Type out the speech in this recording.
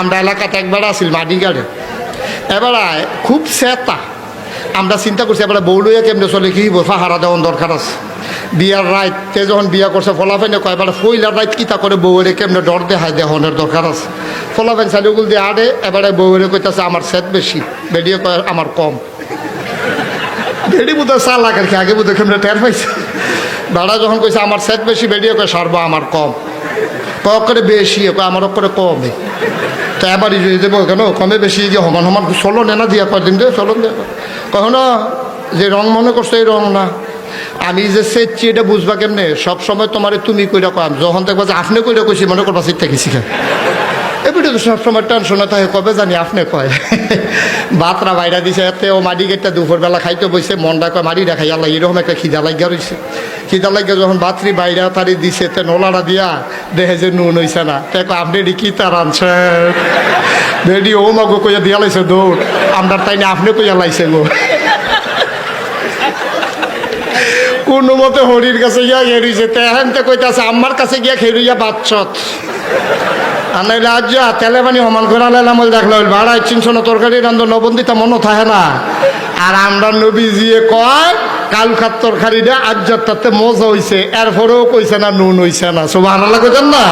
আমরা এলাকাতে একবার আসিল গাড়ে এবার খুব সেতা আমরা চিন্তা করছি, এবার বউ কেমনে চলে? কি ফাহারা দেওয়ার দরকার আছে। বিয়ার রাইতে যখন বিয়া করছে, ফলাফেনে কয়, এবার ফইলার রাইত কিতা করে বউরে কেমনে ডর দেখায় দেহনের দরকার আছে? ফলাফেন চালিগুল দিয়ে আড়ে, এবারে বউরে কইতাছে, আমার সেট বেশি। বেডিয়ে কয়, আমার কম। বেডি বুধ চার লাখের খেয়ে আগে বুধ কেমনে টের পাইছে? ভাড়া যখন কইছে, আমার সেট বেশি, বেডিয়ে কয়, সারবো আমার কম। করে বেশি আমার করে কমে। তো এবার দেবো কেন, কমে বেশি যে সমান সমান চলো নে না দিয়া কয়দিন দে চলো দে কখন যে রং মনে করছ এই রং না। আমি যে সেচ্ছি, এটা বুঝবা কেমনে? সব সময় তোমার তুমি কইরা কম যখন দেখবা যে আপনি কইরা কইছি, মনে করবা সিট থেকেছি কেন এবারে তো সবসময় টেনশনে থাকে, কবে জানি আপনি কয়। বাতরা বাইরা দিছে, এতে ও মাটি গেটটা দুপুরবেলা খাইতে বসে মনটা কয় মারি দেখাই আল্লাহ এরকম একটা খিদা লাগিয়া রয়েছে খিদা লাগিয়া যখন বাতরি বাইরা তারি দিছে তে নলাটা দিয়া দেহে যে নুন হইছে না। কয়, আপনি কি তার আনছেন বেডি ও মাগো কইয়া দিয়া লাইছে দৌড় আমরা তাই না আপনি কইয়া লাইছে গো। কোনো মতে হরির কাছে গিয়া খেয়েছে তেহেন তে কইতাছে আমার কাছে গিয়া খেলুইয়া বাচ্চত আর নাইলে আজ তেলে পানি সমান করে লাইলাম বলে দেখল ভাড়া চিনছ না তরকারি রান্ধ নবন্দিতা মনে থাকে না। আর আমরা নবী জিয়ে কয়, কাল খাত তরকারি দে আজ তাতে মজা হইছে, এরপরেও কইছে না, নুন হইছে না। সব আনালা কইছেন না?